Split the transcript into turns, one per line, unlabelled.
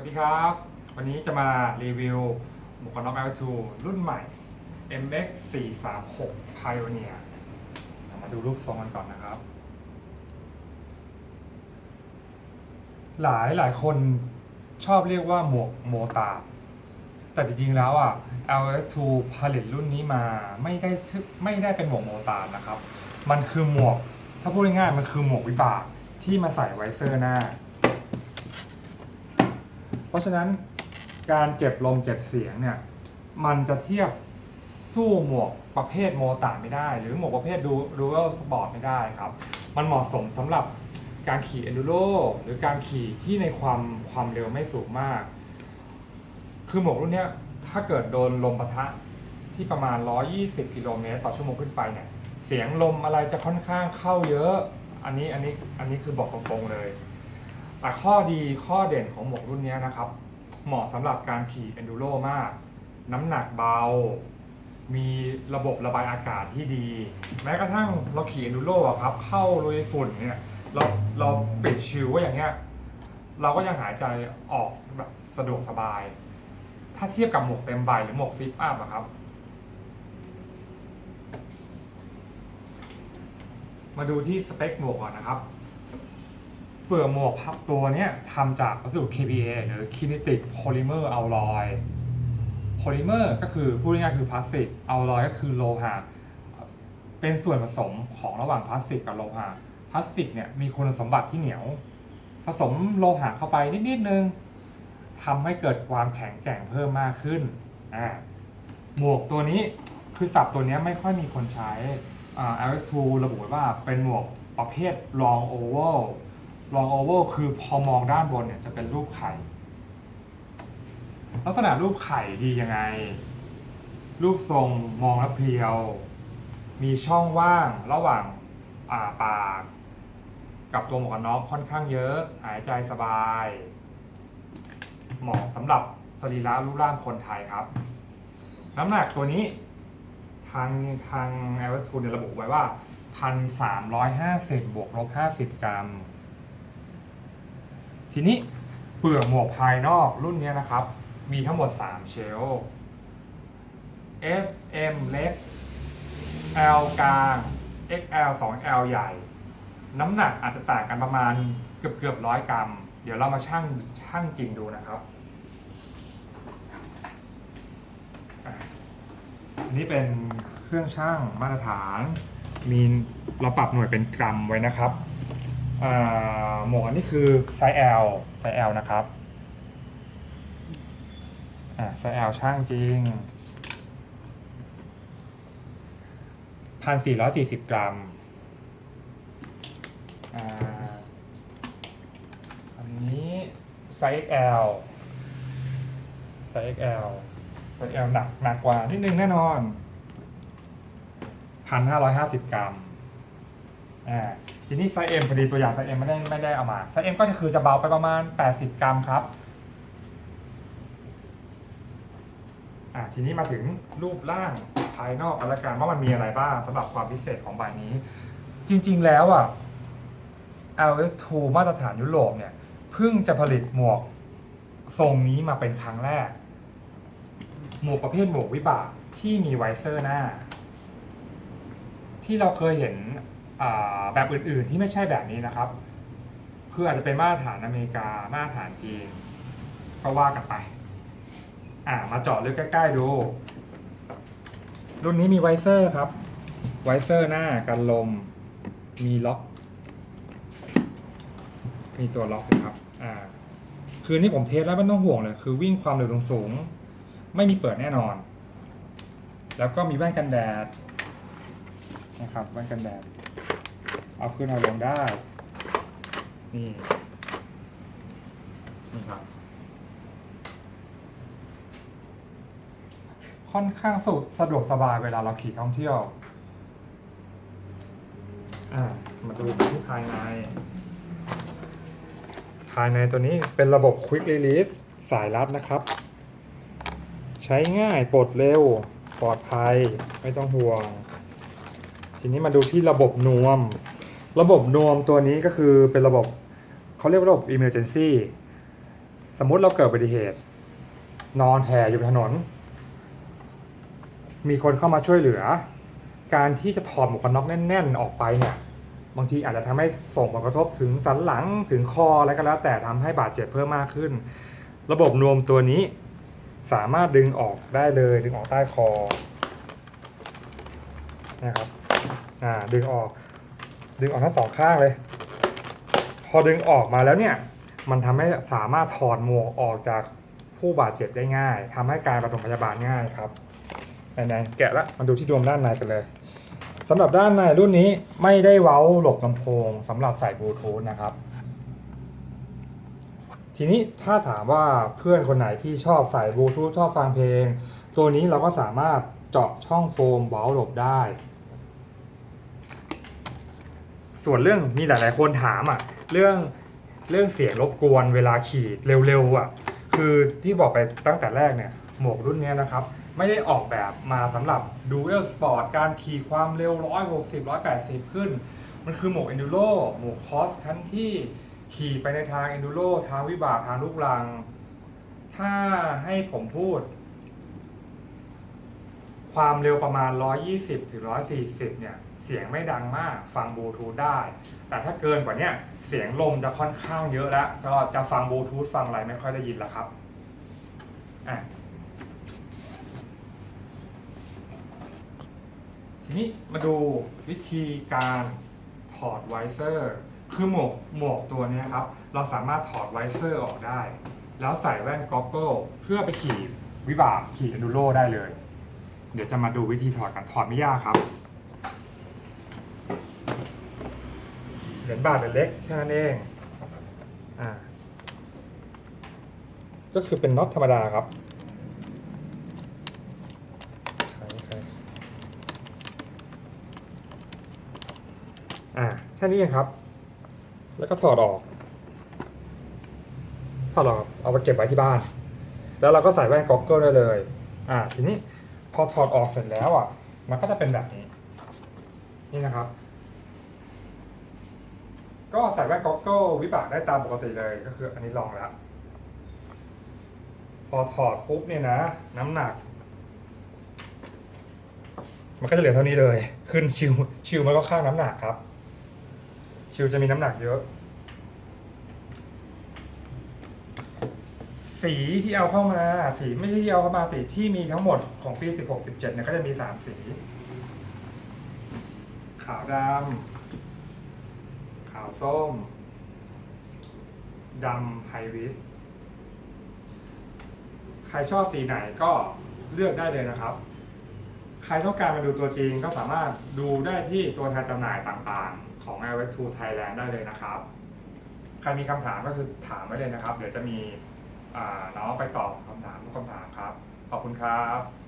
วัสดีครับ วันนี้จะมารีวิวหมวกกันน็อก L2 รุ่นใหม่ MX 436 Pioneer มาดูรูปทรงกันก่อนนะครับ หลายหลายคนชอบเรียกว่าหมวกโมตา แต่จริงๆแล้วอะ LS2 ผลิตรุ่นนี้มาไม่ได้ไม่ได้เป็นหมวกโมตานะครับ มันคือหมวก ถ้าพูดง่ายๆมันคือหมวกวิบากที่มาใส่ไวเซอร์หน้า เพราะฉะนั้นการเก็บลมเก็บเสียงเนี่ยมันจะเทียบสู้หมวกประเภทโมตาร์ไม่ได้ หรือหมวกประเภทดูดูเอลสปอร์ตไม่ได้ครับ มันเหมาะสมสำหรับการขี่เอนดูโรหรือการขี่ที่ในความความเร็วไม่สูงมาก คือหมวกรุ่นนี้ถ้าเกิดโดนลมปะทะที่ประมาณ 120 กิโลเมตรต่อชั่วโมงขึ้นไปเนี่ย เสียงลมอะไรจะค่อนข้างเข้าเยอะ อันนี้อันนี้อันนี้คือบอกตรงๆเลย แต่ข้อดีข้อเด่นของหมวกรุ่นนี้นะครับ เหมาะสำหรับการขี่ enduro มาก น้ำหนักเบา มีระบบระบายอากาศที่ดี แม้กระทั่งเราขี่ enduro อะครับ เข้าลุยฝุ่นเนี่ยเราเราปิดชิวไว้อย่างเงี้ย เราก็ยังหายใจออกแบบสะดวกสบาย ถ้าเทียบกับหมวกเต็มใบหรือหมวกฟิปอัพอะครับ มาดูที่สเปคหมวกก่อนนะครับ เปลือกหมวกพับตัวเนี้ยทำจากวัสดุ KPA หรือ Kinetic Polymer Alloy Polymer ก็คือพูดง่ายๆคือพลาสติก Alloy ก็คือโลหะ เป็นส่วนผสมของระหว่างพลาสติกกับโลหะ พลาสติกเนี่ยมีคุณสมบัติที่เหนียว ผสมโลหะเข้าไปนิดๆนึงทำให้เกิดความแข็งแกร่งเพิ่มมากขึ้น อ่า หมวกตัวนี้คือศัพท์ตัวนี้ไม่ค่อยมีคนใช้ อ่า LS2 ระบุว่าเป็นหมวกประเภท long oval long oval คือพอมองด้านบนเนี่ยจะเป็นรูปไข่ ลักษณะรูปไข่ดียังไง รูปทรงมองแล้วเพรียว มีช่องว่างระหว่างาปาก กับตัวหมวกกันน็อกค่อนข้างเยอะ หายใจสบาย เหมาะสำหรับสรีระรูปร่างคนไทยครับ น้ำหนักตัวนี้ทางทางแอร์ทูเนี่ยระบุไว้ว่า 1,350 บวกลบ50 กรัม ทีนี้เปลือกหมวกภายนอกรุ่นนี้นะครับ มีทั้งหมด 3 เชล S M เล็ก L กลาง XL 2L ใหญ่ น้ำหนักอาจจะต่างกันประมาณเกือบเกือบร้อยกรัม เดี๋ยวเรามาชั่งชั่งจริงดูนะครับอันนี้เป็นเครื่องชั่งมาตรฐาน มีเราปรับหน่วยเป็นกรัมไว้นะครับ หมวกอันนี้คือไซส์ L ไซส์ L นะครับไซส์ L ช่างจริง 1,440 กรัมอ่าอันนี้ไซส์ XL ไซส์ XL ไซส์ L หนักหนักกว่านิดนึงแน่นอน 1,550 กรัม อ่าทีนี้ไซส์ M พอดีตัวอย่างไซส์ M ไม่ได้ไม่ได้เอามาไซส์ M ก็จะคือจะเบาไปประมาณ 80 กรัมครับอ่าทีนี้มาถึงรูปร่างภายนอกกันละกันว่ามันมีอะไรบ้างสำหรับความพิเศษของใบนี้ จริงๆแล้วอะ LS2 มาตรฐานยุโรปเนี่ยเพิ่งจะผลิตหมวกทรงนี้มาเป็นครั้งแรก หมวกประเภทหมวกวิบากที่มีไวเซอร์หน้า ที่เราเคยเห็น แบบอื่นๆที่ไม่ใช่แบบนี้นะครับ คืออาจจะเป็นมาตรฐานอเมริกามาตรฐานจีนก็ว่ากันไป อ่ามาเจาะลึกใกล้ๆดู รุ่นนี้มีไวเซอร์ครับ ไวเซอร์หน้ากันลม มีล็อก มีตัวล็อกนะครับ อ่า คืนนี้ผมเทสแล้วไม่ต้องห่วงเลย คือวิ่งความเร็วสูง ไม่มีเปิดแน่นอน แล้วก็มีแว่นกันแดดนะครับแว่นกันแดด เอาขึ้นเอาลงได้ นี่ นี่ครับ ค่อนข้างสุดสะดวกสบายเวลาเราขี่ท่องเที่ยว อ่า มาดูที่ภายใน ภายในตัวนี้เป็นระบบ Quick Release สายรัดนะครับ ใช้ง่ายปลดเร็ว ปลอดภัย ไม่ต้องห่วง ทีนี้มาดูที่ระบบนวม ระบบนวมตัวนี้ก็คือเป็นระบบเขาเรียกว่าระบบ Emergency สมมุติเราเกิดอุบัติเหตุ นอนแผ่อยู่บนถนน มีคนเข้ามาช่วยเหลือ การที่จะถอดหมวกกันน็อกแน่น ๆ ออกไปเนี่ยบางทีอาจจะทำให้ส่งผลกระทบถึงสันหลังถึงคออะไรก็แล้ว แต่ทำให้บาดเจ็บเพิ่มมากขึ้น ระบบนวมตัวนี้ สามารถดึงออกได้เลยดึงออกใต้คอนะครับอ่าดึงออก ดึงออกทั้งสองข้างเลย พอดึงออกมาแล้วเนี่ย มันทำให้สามารถถอดหมวกออกจากผู้บาดเจ็บได้ง่ายทำให้การปฐมพยาบาลง่ายครับไหนๆแกะละมาดูที่ดวมด้านในกันเลยสำหรับด้านในรุ่นนี้ไม่ได้เว้าหลบลำโพงสำหรับใส่บลูทูธนะครับ ทีนี้ถ้าถามว่าเพื่อนคนไหนที่ชอบใส่บลูทูธชอบฟังเพลง ตัวนี้เราก็สามารถเจาะช่องโฟมเว้าหลบได้ ส่วนเรื่องมีหลาย ๆ คนถามอะ เรื่องเรื่องเสียงรบกวนเวลาขี่เร็ว ๆ อะ คือที่บอกไปตั้งแต่แรกเนี่ย หมวกรุ่นนี้นะครับ ไม่ได้ออกแบบมาสำหรับ Dual Sport การขี่ความเร็ว 160 180 ขึ้น มันคือหมวก Enduro หมวก Cross คันที่ขี่ไปในทาง Enduro ทางวิบากทางลูกลัง ถ้าให้ผมพูด ความเร็วประมาณ 120 ถึง 140 เนี่ย เสียงไม่ดังมาก ฟังบลูทูธได้ แต่ถ้าเกินกว่านี้เสียงลมจะค่อนข้างเยอะแล้ว ก็จะฟังบลูทูธฟังอะไรไม่ค่อยได้ยินแล้วครับ อะ ทีนี้มาดูวิธีการถอดไวเซอร์ คือหมวกหมวกตัวนี้ครับ เราสามารถถอดไวเซอร์ออกได้ แล้วใส่แว่นก็อกเกิลเพื่อไปขี่วิบากขี่อนดูโรได้เลย เดี๋ยวจะมาดูวิธีถอดกันถอดไม่ยากครับเหรียญบาทเหรียญเล็กแค่นั้นเองอ่าก็คือเป็นน็อตธรรมดาครับอ่าแค่นี้เองครับ แล้วก็ถอดออก ถอดออก เอาไปเก็บไว้ที่บ้าน แล้วเราก็ใส่แว่นก็อกเกิลได้เลย อ่า ทีนี้ พอถอดออกเสร็จแล้วอะ มันก็จะเป็นแบบนี้ นี่นะครับ ก็ใส่แว่นก็อกเกิลวิบากได้ตามปกติเลยก็คือ อันนี้ลองแล้ว พอถอดปุ๊บเนี่ยนะ น้ำหนัก มันก็จะเหลือเท่านี้เลย ขึ้นชิวชิวมันก็ข้างน้ำหนักครับ ชิวจะมีน้ำหนักเยอะ สีที่เอาเข้ามาสีไม่ใช่ที่เอาเข้ามาสีที่มีทั้งหมดของปี 16 17เนี่ยก็จะมีสามสี ขาวดำขาวส้มดำไฮวิสใครชอบสีไหนก็เลือกได้เลยนะครับ ใครต้องการมาดูตัวจริงก็สามารถดูได้ที่ตัวแทนจำหน่ายต่างๆ ของ i w e b 2 Thailand ได้เลยนะครับ ใครมีคำถามก็คือถามไว้เลยนะครับ เดี๋ยวจะมี น้องไปตอบคำถามทุกคำถามครับ ขอบคุณครับ